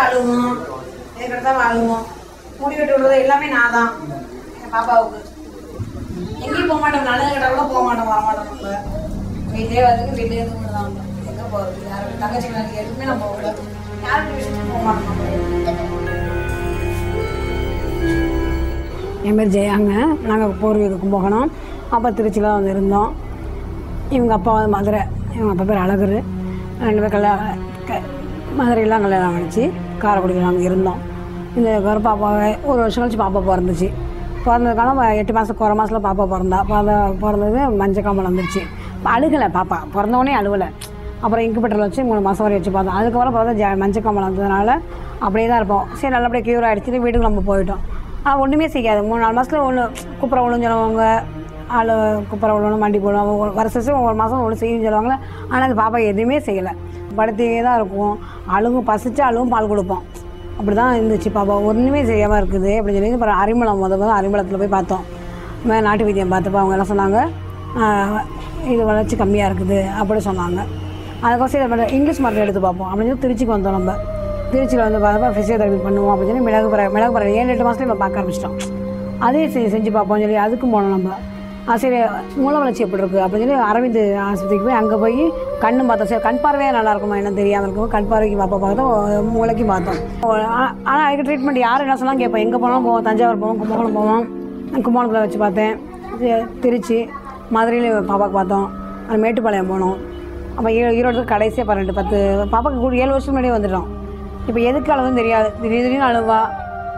அழுகும் எதுக்கெடுத்தாலும் அழுகும் முடி வெட்டு விடுறது எல்லாமே நான் தான் என் பாப்பாவுக்கு. எங்கேயும் போக மாட்டோம். நல்லது கிட்ட கூட போக மாட்டோம். வர மாட்டோம் நம்ம. வீட்டிலே வந்து வீட்டிலே இருந்து தான் எங்கே போகிறது யாரும் தங்கச்சி நாளைக்கு எதுவுமே நம்ம போகல யாரும் விஷயத்துக்கு போக மாட்டோம். நம்ம என் பேர் ஜெயாங்க. நாங்கள் பூர்வீக கும்பகோணம் அப்போ திருச்சியில் வந்து இருந்தோம். இவங்க அப்பா வந்து மதுரை. இவங்க அப்பா பேர் அழகர். ரெண்டு பேர் கல்யாணம் மதுரையெல்லாம் கல்யாணம் ஆகிடுச்சு. காரைக்குடியில் நாங்கள் இருந்தோம். இந்த ஒரு பாப்பாவை ஒரு வருஷம் கழிச்சு பாப்பா பிறந்துச்சு. பிறந்ததுக்கான எட்டு மாதம் குறை மாதத்தில் பாப்பா பிறந்தா. பிறந்த பிறந்தது மஞ்சள் காமல் வந்துருச்சு அழுகலை பாப்பா. பிறந்தவொடனே அழுகலை அப்புறம் இன்குபேட்டரில் வச்சு மூணு மாதம் வரை வச்சு பார்த்தோம். அதுக்கப்புறம் பார்த்தா ஜ மஞ்சள் காமல் வந்ததுனால அப்படியே தான் இருப்போம். சரி நல்லபடியாக க்யூர் ஆகிடுச்சு வீட்டுக்கு நம்ம போயிட்டோம். ஆனால் ஒன்றுமே செய்யாது. மூணு நாலு மாதத்தில் ஒன்று குப்புற விழுஞ்சிடுவாங்க ஆள் குப்புற விடணும் மண்டி போடணும் வருஷ வருஷம் ஒவ்வொரு மாதம் ஒன்று செய்யும் சொல்லுவாங்க ஆனால் அந்த பாப்பா எதுவுமே செய்யலை. படுத்தியே தான் இருக்கும். அழுகும் பசிச்சு அழுவும் பால் கொடுப்போம். அப்படி தான் இருந்துச்சு பாப்பா. ஒன்றுமே செய்யாமல் இருக்குது. அப்படின்னு சொல்லி அப்புறம் அரிமளம் முத முதல் அரிமளத்தில் போய் பார்த்தோம். இந்த மாதிரி நாட்டு வைத்தியம் பார்த்தப்போ அவங்க என்ன சொன்னாங்க? இது வளர்ச்சி கம்மியாக இருக்குது அப்படி சொன்னாங்க. அதுக்கோசம் இதை மட்டும் இங்கிலீஷ் மருந்து எடுத்து பார்ப்போம். அப்படின்னு சொல்லி திருச்சிக்கு வந்தோம் நம்ம. திருச்சியில் வந்து பார்த்தப்போ ஃபிசியோதெரபி பண்ணுவோம் அப்படின்னு சொல்லி மிளகு பற மிளகு பற ஏழு எட்டு மாதத்துல நம்ம பார்க்க ஆரம்பிச்சிட்டோம். அதே செஞ்சு பார்ப்போம் சொல்லி அதுக்கும் போனோம் நம்ம. ஆசிரியர் சரி மூல வளர்ச்சி எப்படி இருக்குது அப்படின்னு சொல்லி அரவிந்த் ஆஸ்பத்திரிக்கு போய் அங்கே போய் கண்ணும் பார்த்தோம். சரி கண் பார்வையாக நல்லா இருக்குமா? என்ன தெரியாமல் இருக்கும் கண் பார்வைக்கு பார்ப்ப பார்த்தோம். மூளைக்கு பார்த்தோம். ஆனால் அதுக்கு ட்ரீட்மெண்ட் யார் என்ன சொன்னாலும் கேட்போம் எங்கே போனாலும் போவோம். தஞ்சாவூர் போவோம். கும்பகோணம் போவோம். கும்பகோணத்தில் வச்சு பார்த்தேன். திருச்சி மதுரையில் பாப்பாவுக்கு பார்த்தோம். அது மேட்டுப்பாளையம் போனோம். அப்போ ஈரோ ஈரோடு கடைசியாக பன்னெண்டு பத்து பாப்பாவுக்கு கூட ஏழு வருஷம் முன்னாடியே வந்துட்டோம். இப்போ எதுக்கு அழுவும் தெரியாது. திடீர் திடீர்னு அழுவா.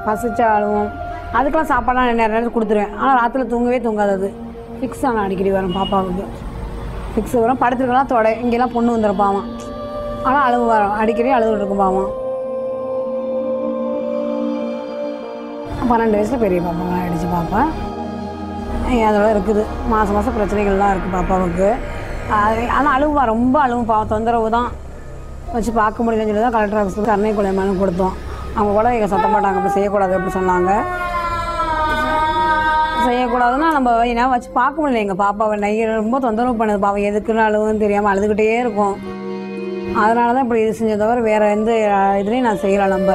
பசிச்சா அழுவும். அதுக்கெல்லாம் சாப்பாடெலாம் நிறைய நேரம் கொடுத்துருவேன். ஆனால் ராத்திரில தூங்கவே தூங்காது அது. ஃபிக்ஸ் ஆனால் அடிக்கடி வரும் பாப்பாவுக்கு. ஃபிக்ஸ் வரும். படுத்துருக்கலாம் தொடை இங்கெல்லாம் பொண்ணு வந்துருப்பாவன் ஆனால் அழுவு வரும். அடிக்கடி அழுதுட்டு இருக்கும் பாவம் பன்னெண்டு வயசில் பெரிய பாப்பாங்க ஆயிடுச்சு பாப்பா. ஏன் அதெல்லாம் இருக்குது. மாதம் மாதம் பிரச்சனைகள்லாம் இருக்குது பாப்பாவுக்கு. ஆனால் அழுவா. ரொம்ப அழுவும் பாவம். தொந்தரவு தான். வச்சு பார்க்க முடியலன்னு சொல்லி தான் கலெக்டர் ஆஃபீஸில் கருணை கொலை மனு கொடுத்தோம். அவங்க கூட எங்கள் சத்தம் மாட்டாங்க அப்படி செய்யக்கூடாது அப்படி சொன்னாங்க. செய்யக்கூடாதுன்னா நம்ம ஏன்னா வச்சு பார்க்க முடியல எங்கள் பாப்பாவை நெய் ரொம்ப தொந்தரவு பண்ணுது. பாவம் எதுக்குன்னு அழுவும் தெரியாமல் அழுதுகிட்டே இருக்கும். அதனால தான் இப்படி இது செஞ்ச தவிர வேறு எந்த இதுலேயும் நான் செய்யலை நம்ம.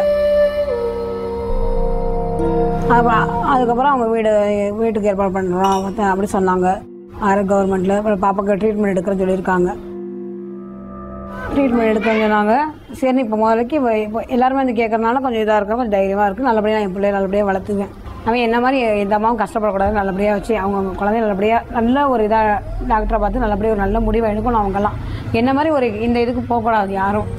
அப்புறம் அதுக்கப்புறம் அவங்க வீடு வீட்டுக்கு ஏற்பாடு பண்ணுறோம் அப்படி சொன்னாங்க. ஆறு கவர்மெண்ட்டில் அப்புறம் பாப்பாக்கு ட்ரீட்மெண்ட் எடுக்கிறேன்னு சொல்லியிருக்காங்க. ட்ரீட்மெண்ட் எடுக்கிறேன்னு சொன்னாங்க. சரி இப்போ முதலைக்கு இப்போ இப்போ எல்லாருமே வந்து கேட்குறதுனால கொஞ்சம் இதாக இருக்கும் கொஞ்சம் தைரியமாக இருக்குது நல்லபடியாக என் பிள்ளைய நல்லபடியாக வளர்த்துவேன் அவன் என்ன மாதிரி எந்த அம்மாவும் கஷ்டப்படக்கூடாது நல்லபடியாக வச்சு அவங்க குழந்தைய நல்லபடியாக நல்ல ஒரு இதாக டாக்டரை பார்த்து நல்லபடியாக ஒரு நல்ல முடிவை எடுக்கணும் அவங்கெல்லாம். என்ன மாதிரி ஒரு இந்த இதுக்கு போகக்கூடாது யாரும்.